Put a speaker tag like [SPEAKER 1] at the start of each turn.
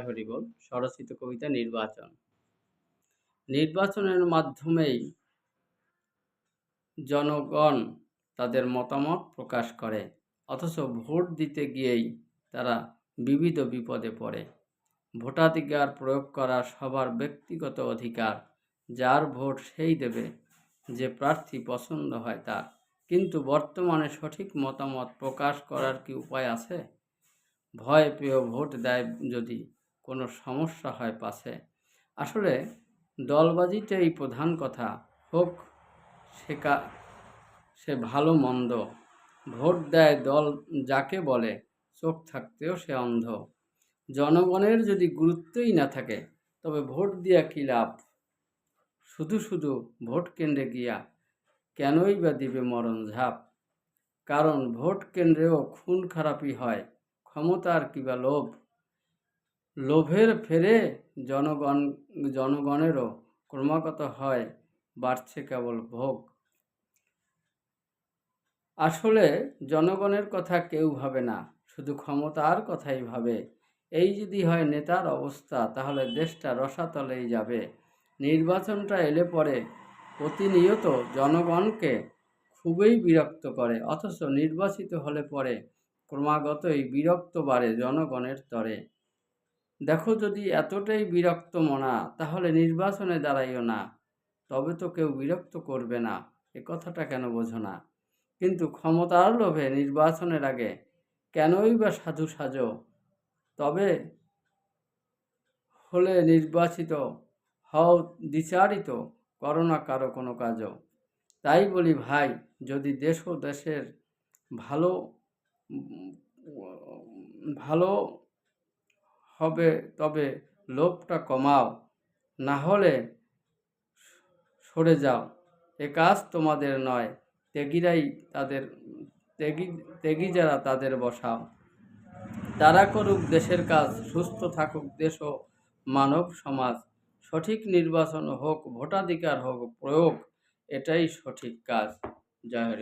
[SPEAKER 1] হরিবল স্বরচিত কবিতা নির্বাচন। নির্বাচনের মাধ্যমেই জনগণ তাদের মতামত প্রকাশ করে, অথচ ভোট দিতে গিয়েই তারা বিবিধ বিপদে পড়ে। ভোটাধিকার প্রয়োগ করা সবার ব্যক্তিগত অধিকার, যার ভোট সেই দেবে যে প্রার্থী পছন্দ হয় তার। কিন্তু বর্তমানে সঠিক মতামত প্রকাশ করার কি উপায় আছে? ভয় পেয়েও ভোট দেয় যদি কোনো সমস্যা হয় পাশে। আসলে দলবাজিটাই প্রধান কথা। হোক শেখা সে ভালো মন্দ। ভোট দেয় দল যাকে বলে, চোখ থাকতেও সে অন্ধ। জনগণের যদি গুরুত্বই না থাকে, তবে ভোট দিয়া কী লাভ? শুধু শুধু ভোট কেন্দ্রে গিয়া কেনই বা দিবে মরণ ঝাঁপ? কারণ ভোট কেন্দ্রেও খুন খারাপই হয়, ক্ষমতার কিবা লোভ? লোভের ফেরে জনগণ, জনগণেরও ক্রমাগত হয়, বাড়ছে কেবল ভোগ। আসলে জনগণের কথা কেউ ভাবে না, শুধু ক্ষমতার কথাই ভাবে। এই যদি হয় নেতার অবস্থা, তাহলে দেশটা রসাতলেই যাবে। নির্বাচনটা এলে পরে প্রতিনিয়ত জনগণকে খুবই বিরক্ত করে, অথচ নির্বাচিত হলে পরে ক্রমাগতই বিরক্ত বাড়ে জনগণের তরে। দেখো যদি এতটাই বিরক্ত মনা, তাহলে নির্বাচনে দাঁড়াইও না। তবে তো কেউ বিরক্ত করবে না, এ কথাটা কেন বোঝো না? কিন্তু ক্ষমতার লোভে নির্বাচনের আগে কেনই বা সাধু সাজো? তবে হলে নির্বাচিত হও দ্বিচারিত করো না কারও কোনো কাজও। তাই বলি ভাই, যদি দেশ ও দেশের ভালো ভালো হবে, তবে লোভটা কমাও। না হলে সরে যাও। এ কাজ তোমাদের নয়। ত্যাগীরাই তাদের, ত্যাগী ত্যাগী যারা তাদের বসাও। তারা করুক দেশের কাজ, সুস্থ থাকুক দেশ ও মানব সমাজ। সঠিক নির্বাচন হোক, ভোটাধিকার হোক, প্রয়োগ, এটাই সঠিক কাজ। জয়